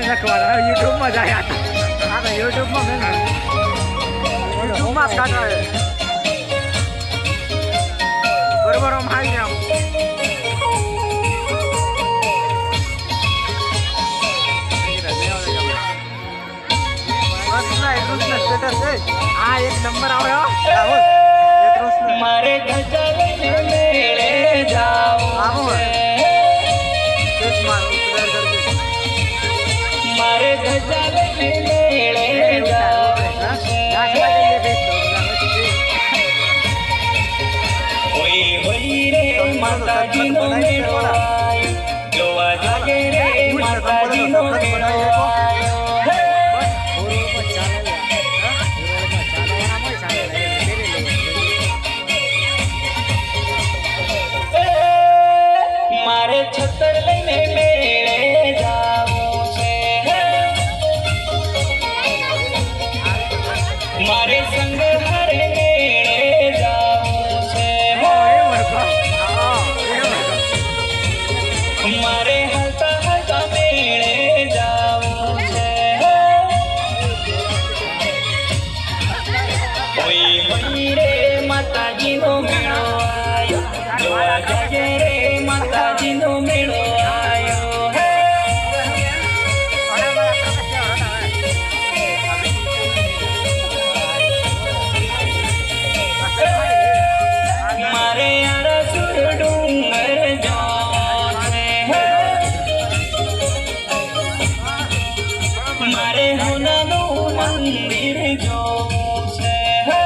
નખવાના યુટ્યુબમાં જાય આ. તો યુટ્યુબમાં મેં યુટ્યુબમાં જ કાઢવા બરોબર આમ સ્ટેટસ છે. આ એક નંબર આવે. કરજે નો મેળે જાવું જાગે રે માતાજીનો મેળો. हुननो मंदिर जो ऊँचे है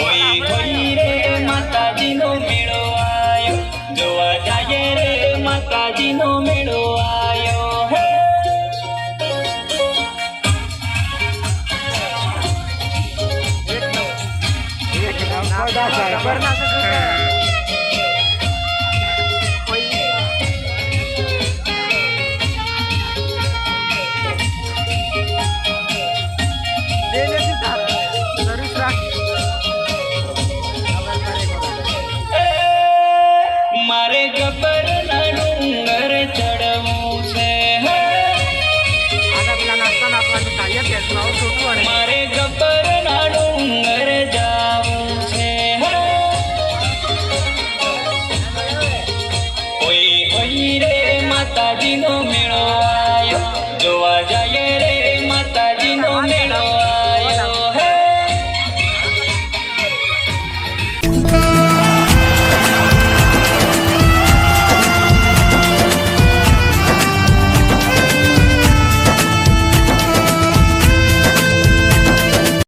कोई कोई रे माता जी नो मेड़ो आयो जो जाए रे माता जी नो मेड़ो आयो है एक नंबर एक नंबर તાડીનો મેળો